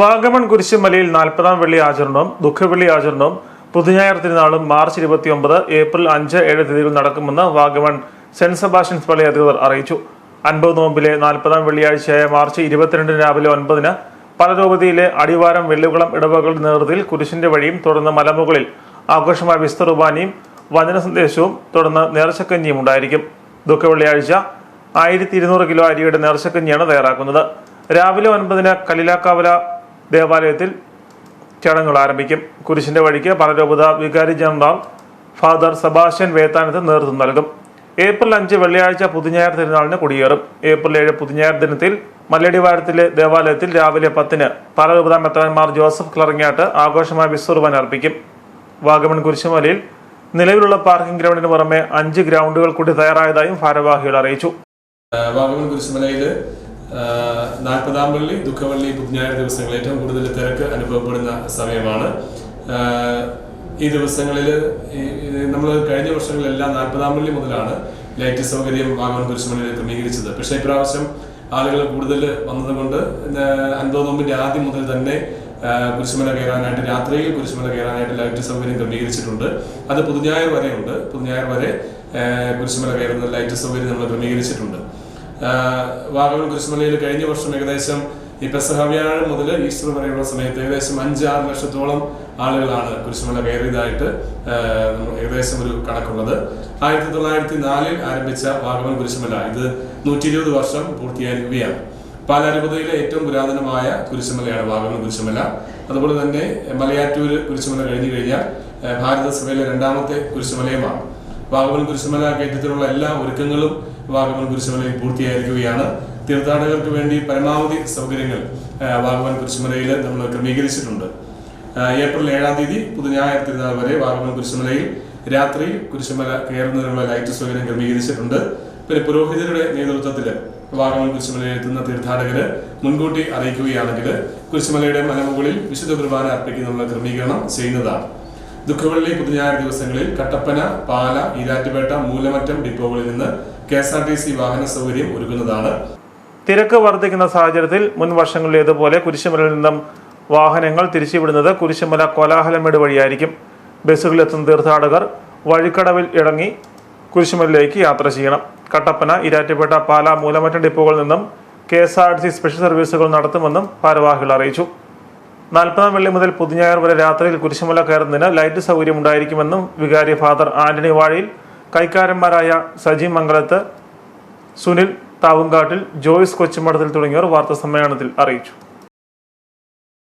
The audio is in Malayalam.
വാഗമൺ കുരിശുമലയിൽ നാൽപ്പതാം വെള്ളി ആചരണവും ദുഃഖവെള്ളി ആചരണവും പുതുഞായർ തിരുനാളും മാർച്ച് ഇരുപത്തിയൊമ്പത് ഏപ്രിൽ അഞ്ച് ഏഴ് തീയതികൾ നടക്കുമെന്ന് വാഗമൺ സെന്റ് സെബാസ്റ്റ്യൻസ് പള്ളി അധികൃതർ അറിയിച്ചു. അൻപത് നോമ്പിലെ നാൽപ്പതാം വെള്ളിയാഴ്ചയായ മാർച്ച് ഇരുപത്തിരണ്ടിന് രാവിലെ ഒൻപതിന് പലരൂപതയിലെ അടിവാരം വെല്ലുകുളം ഇടവകളുടെ നേതൃത്വത്തിൽ കുരിശിന്റെ വഴിയും തുടർന്ന് മലമുകളിൽ ആഘോഷമായ വിസ്തറുബാനിയും വചന സന്ദേശവും തുടർന്ന് നേർച്ചക്കഞ്ഞിയും ഉണ്ടായിരിക്കും. ദുഃഖവെള്ളിയാഴ്ച ആയിരത്തി ഇരുന്നൂറ് കിലോ അരിയുടെ നേർച്ചക്കഞ്ഞിയാണ് തയ്യാറാക്കുന്നത്. രാവിലെ ഒൻപതിന് കലിലാക്കാവല ദേവാലയത്തിൽ ചടങ്ങുകൾ ആരംഭിക്കും. കുരിശിന്റെ വഴിക്ക് പലരൂപത വികാരി ജനറൽ ഫാദർ സബാഷൻ വേത്താനത്ത് നേതൃത്വം നൽകും. ഏപ്രിൽ അഞ്ച് വെള്ളിയാഴ്ച പുതുഞായർ തിരുനാളിന് കൊടിയേറും. ഏപ്രിൽ ഏഴ് പുതുഞായർ ദിനത്തിൽ മല്ലടിവാരത്തിലെ ദേവാലയത്തിൽ രാവിലെ പത്തിന് പലരൂപത മെത്രാൻമാർ ജോസഫ് ക്ലറിങ്ങാട്ട് ആഘോഷമായ വിസ്വറുവാൻ അർപ്പിക്കും. വാഗമൺ കുരിശുമലയിൽ നിലവിലുള്ള പാർക്കിംഗ് ഗ്രൗണ്ടിന് പുറമെ അഞ്ച് ഗ്രൗണ്ടുകൾ കൂടി തയ്യാറായതായും ഭാരവാഹികൾ അറിയിച്ചു. വാഗമൺ കുരിശുമലയിൽ നാൽപ്പതാം പള്ളി ദുഃഖവള്ളി ബുധനായ ദിവസങ്ങൾ ഏറ്റവും കൂടുതൽ തിരക്ക് അനുഭവപ്പെടുന്ന സമയമാണ്. ഈ ദിവസങ്ങളിൽ നമ്മൾ കഴിഞ്ഞ വർഷങ്ങളിലെല്ലാം നാൽപ്പതാം പള്ളി മുതലാണ് ലൈറ്റ് സൗകര്യം വാഗമൺ കുരിശുമണിയിൽ ക്രമീകരിച്ചത്. പക്ഷേ ഇപ്രാവശ്യം ആളുകൾ കൂടുതൽ വന്നതുകൊണ്ട് അൻപത് നോമ്പിന്റെ ആദ്യം മുതൽ തന്നെ കുരിശുമല കയറാനായിട്ട് രാത്രിയിൽ കുരിശുമല കയറാനായിട്ട് ലൈറ്റ് സൗകര്യം ക്രമീകരിച്ചിട്ടുണ്ട്. അത് പുതുഞ്ഞായർ വരെ ഉണ്ട് പുതുഞ്ഞായർ വരെ കുരിശുമല കയറുന്ന ലൈറ്റ് സൗകര്യം നമ്മൾ ക്രമീകരിച്ചിട്ടുണ്ട്. വാഗമൺ കൃഷ്ണമലയിൽ കഴിഞ്ഞ വർഷം ഏകദേശം ഈ പെസഹവ്യാഴം മുതൽ ഈസ്റ്റർ വരെയുള്ള സമയത്ത് ഏകദേശം അഞ്ചാറ് ലക്ഷത്തോളം ആളുകളാണ് കുരിശുമല കയറിയതായിട്ട് ഏകദേശം ഒരു കണക്കുള്ളത്. ആയിരത്തി തൊള്ളായിരത്തി നാലിൽ ആരംഭിച്ച വാഗമൺ കുരിശുമല ഇത് നൂറ്റി ഇരുപത് വർഷം പൂർത്തിയായിരിക്കുകയാണ്. പാലാരൂപതയിലെ ഏറ്റവും പുരാതനമായ കുരിശുമലയാണ് വാഗമൺ കുരിശുമല അതുപോലെ തന്നെ മലയാറ്റൂര് കുരിശുമല കഴിഞ്ഞു കഴിഞ്ഞാൽ ഭാരതസഭയിലെ രണ്ടാമത്തെ കുരിശുമലയുമാണ് വാഗമൺ കുരിശുമല കയറ്റത്തിനുള്ള എല്ലാ ഒരുക്കങ്ങളും വാഗമൺ കുരിശുമലയിൽ പൂർത്തിയായിരിക്കുകയാണ്. തീർത്ഥാടകർക്ക് വേണ്ടി പരമാവധി സൗകര്യങ്ങൾ വാഗമൻ കുരിശുമലയിൽ നമ്മൾ ക്രമീകരിച്ചിട്ടുണ്ട്. ഏപ്രിൽ ഏഴാം തീയതി പുതുഞായർ തിരുനാൾ വരെ വാഗമൺ കുരിശുമലയിൽ രാത്രി കുരിശുമല കയറുന്നതിനുള്ള ലൈറ്റ് സൗകര്യം ക്രമീകരിച്ചിട്ടുണ്ട്. പിന്നെ പുരോഹിതരുടെ നേതൃത്വത്തിൽ വാഗമൺ കുരിശുമലയിൽ എത്തുന്ന തീർത്ഥാടകര് മുൻകൂട്ടി അറിയിക്കുകയാണെങ്കിൽ കുരിശുമലയുടെ മലമുകളിൽ വിശുദ്ധ കുർബാന അർപ്പിക്കുന്നതിനുള്ള ക്രമീകരണം ചെയ്യുന്നതാണ്. ദുഃഖവെള്ളി പുതുഞായർ ദിവസങ്ങളിൽ കട്ടപ്പന പാല ഈരാറ്റുപേട്ട മൂലമറ്റം ഡിപ്പോകളിൽ നിന്ന് K S R T C വാഹന സൗകര്യം ഒരുക്കുന്നതാണ്. തിരക്ക് വർദ്ധിക്കുന്ന സാഹചര്യത്തിൽ മുൻ വർഷങ്ങളിലേതുപോലെ കുരിശുമലയിൽ നിന്നും വാഹനങ്ങൾ തിരിച്ചുവിടുന്നത് കുരിശുമല കോലാഹലമേട് വഴിയായിരിക്കും. ബസ്സുകളിലെത്തുന്ന തീർത്ഥാടകർ വഴിക്കടവിൽ ഇറങ്ങി കുരിശുമലയിലേക്ക് യാത്ര ചെയ്യണം. കട്ടപ്പന ഇരാറ്റുപേട്ട പാല മൂലമറ്റം ഡിപ്പോകളിൽ നിന്നും K S R T C special സർവീസുകൾ നടത്തുമെന്നും ഭാരവാഹികൾ അറിയിച്ചു. നാൽപ്പതാം വെള്ളി മുതൽ പുതുഞായർ വരെ രാത്രിയിൽ കുരിശുമല കയറുന്നതിന് ലൈറ്റ് സൗകര്യം ഉണ്ടായിരിക്കുമെന്നും വികാരി ഫാദർ ആന്റണി വാഴിയിൽ കൈക്കാരന്മാരായ സജി മംഗളത്ത് സുനിൽ താവുങ്കാട്ടിൽ ജോയിസ് കൊച്ചുമഠത്തിൽ തുടങ്ങിയവർ വാർത്താ സമ്മേളനത്തിൽ അറിയിച്ചു.